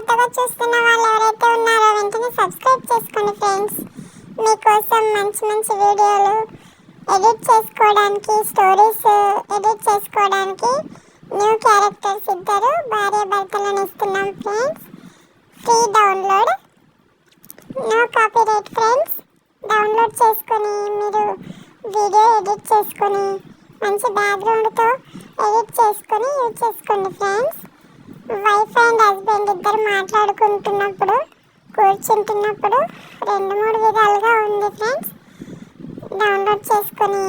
కొత్తగా చూస్తున్న వాళ్ళు ఎవరైతే ఉన్నారో వెంటనే సబ్స్క్రైబ్ చేసుకోండి ఫ్రెండ్స్ మీకోసం మంచి మంచి వీడియోలు ఎడిట్ చేసుకోవడానికి స్టోరీస్ ఎడిట్ చేసుకోవడానికి న్యూ క్యారెక్టర్స్ ఇద్దరు భార్య భర్తలను ఇస్తున్నాం friends free download no copyright friends download చేసుకొని మీరు వీడియో ఎడిట్ చేసుకొని మంచి బ్యాక్గ్రౌండ్తో ఎడిట్ చేసుకొని యూజ్ చేసుకోండి ఫ్రెండ్స్ వైఫ్ అండ్ హస్బెండ్ కూర్చుంటున్నప్పుడు రెండు మూడు విధాలుగా ఉంది ఫ్రెండ్స్. డౌన్లోడ్ చేసుకొని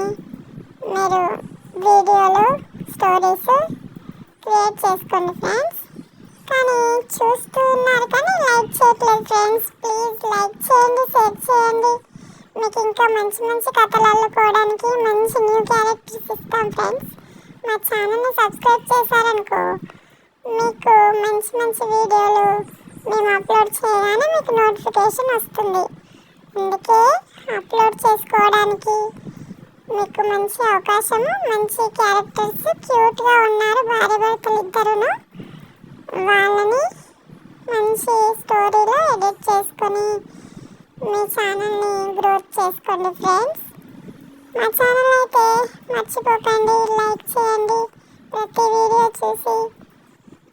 మీరు వీడియోలు స్టోరీస్ క్రియేట్ చేసుకోండి ఫ్రెండ్స్. కానీ చూస్తూ ఉన్నారు కానీ లైక్ చేయట్లేదు ఫ్రెండ్స్. ప్లీజ్ లైక్ చేయండి షేర్ చేయండి. మీకు ఇంకా మంచి మంచి కథలు అల్లుకోవడానికి మంచి న్యూ క్యారెక్టర్స్ ఇస్తాం ఫ్రెండ్స్. మా ఛానల్ని సబ్స్క్రైబ్ చేశారనుకో మీకు మంచి మంచి వీడియోలు మేము అప్లోడ్ చేయగానే మీకు నోటిఫికేషన్ వస్తుంది. అందుకే అప్లోడ్ చేసుకోవడానికి మీకు మంచి అవకాశము మంచి క్యారెక్టర్స్ క్యూట్గా ఉన్నారు భార్య భర్తలు ఇద్దరును వాళ్ళని మంచి స్టోరీలో ఎడిట్ చేసుకొని మీ ఛానల్ని గ్రోత్ చేసుకోండి ఫ్రెండ్స్ మా ఛానల్ అయితే మర్చిపోకండి లైక్ చేయండి. ప్రతి వీడియో చూసి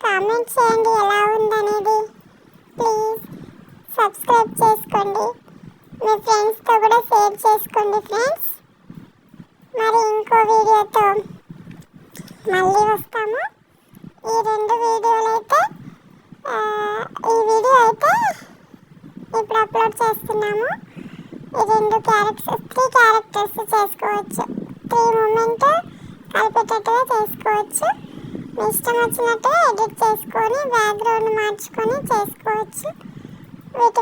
కామెంట్ చేయండి ఎలా ఉందనేది. సబ్స్క్రైబ్ చేసుకోండి. మీ ఫ్రెండ్స్తో కూడా షేర్ చేసుకోండి ఫ్రెండ్స్ మరి ఇంకో వీడియోతో మళ్ళీ వస్తాము. ఈ రెండు వీడియోలు అయితే ఈ వీడియో అయితే ఇప్పుడు అప్లోడ్ చేస్తున్నాము. ఈ రెండు క్యారెక్టర్స్ త్రీ క్యారెక్టర్స్ చేసుకోవచ్చు. త్రీ మూమెంట్ కలిపేటట్టుగా చేసుకోవచ్చు. మీ ఇష్టం వచ్చినట్టు ఎడిట్ చేసుకొని బ్యాక్గ్రౌండ్ మార్చుకొని చేసుకోవచ్చు. পেতে